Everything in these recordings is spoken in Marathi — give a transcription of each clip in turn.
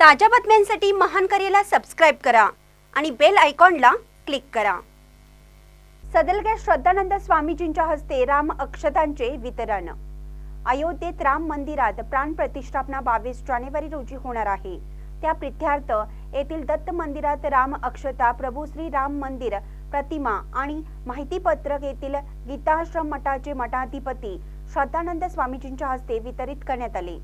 ताज्या बातम्यांसाठी महान करेला सबस्क्राईब करा आणि बेल आयकॉनला क्लिक करा. सदलग्या श्रद्धानंद स्वामीजींच्या हस्ते राम अक्षतांचे वितरण. अयोध्येत राम मंदिरात प्राण प्रतिष्ठापना बावीस जानेवारी रोजी होणार आहे. त्या प्रित्यार्थ येथील दत्त मंदिरात राम अक्षता प्रभू श्री राम मंदिर प्रतिमा आणि माहितीपत्रक येथील गीताश्रम मठाचे मठाधिपती श्रद्धानंद स्वामीजींच्या हस्ते वितरित करण्यात आले.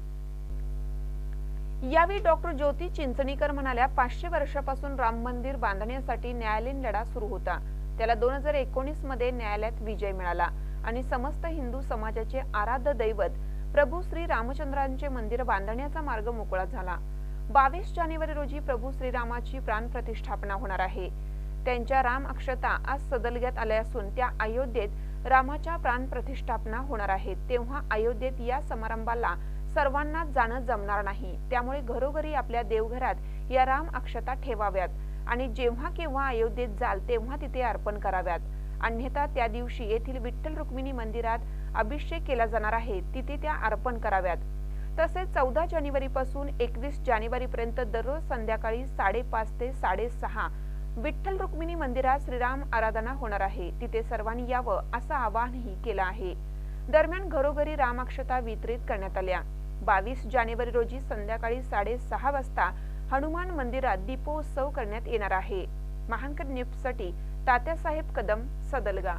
यावेळी डॉक्टर ज्योती चिंचणीकर म्हणाल्या पाचशे वर्षापासून राम मंदिर बांधण्यासाठी न्यायालयीन लढा सुरू होता. त्याला दोन हजार एकोणीसमध्ये न्यायालयात विजय मिळाला. आणि समस्त हिंदू समाजाचे आराध्य दैवत प्रभू श्री रामचंद्रांचे मंदिर बांधण्याचा मार्ग मोकळा झाला. बावीस जानेवारी रोजी प्रभू श्रीरामाची प्राणप्रतिष्ठापना होणार आहे. त्यांच्या राम अक्षता आज सदलग्यात आल्या असून त्या अयोध्येत रामाच्या प्राणप्रतिष्ठापना होणार आहेत. तेव्हा अयोध्येत या समारंभाला सर्वांना जाणं जमणार नाही. त्यामुळे घरोघरी आपल्या देवघरात या राम अक्षता ठेवाव्यात आणि जेव्हा केव्हा अयोध्येत जाल तेव्हा तिथे अर्पण कराव्यात. अन्यथा त्या दिवशी येथील विठ्ठल रुक्मिणी मंदिरात अभिषेक केला जाणार आहे. तिथे त्या अर्पण कराव्यात. तसेच चौदा जानेवारी पासून एकवीस जानेवारी पर्यंत दररोज संध्याकाळी साडेपाच ते साडेसहा विठ्ठल रुक्मिणी मंदिरात श्रीराम आराधना होणार आहे. तिथे सर्वांनी यावं असं आवाहनही केलं आहे. दरम्यान घरोघरी रामाक्षता वितरित करण्यात आल्या. बावीस जानेवारी रोजी संध्याकाळी साडेसहा वाजता हनुमान मंदिरात दीपोत्सव करण्यात येणार आहे. महानकर न्यूजसाठी तात्यासाहेब कदम सदलगा.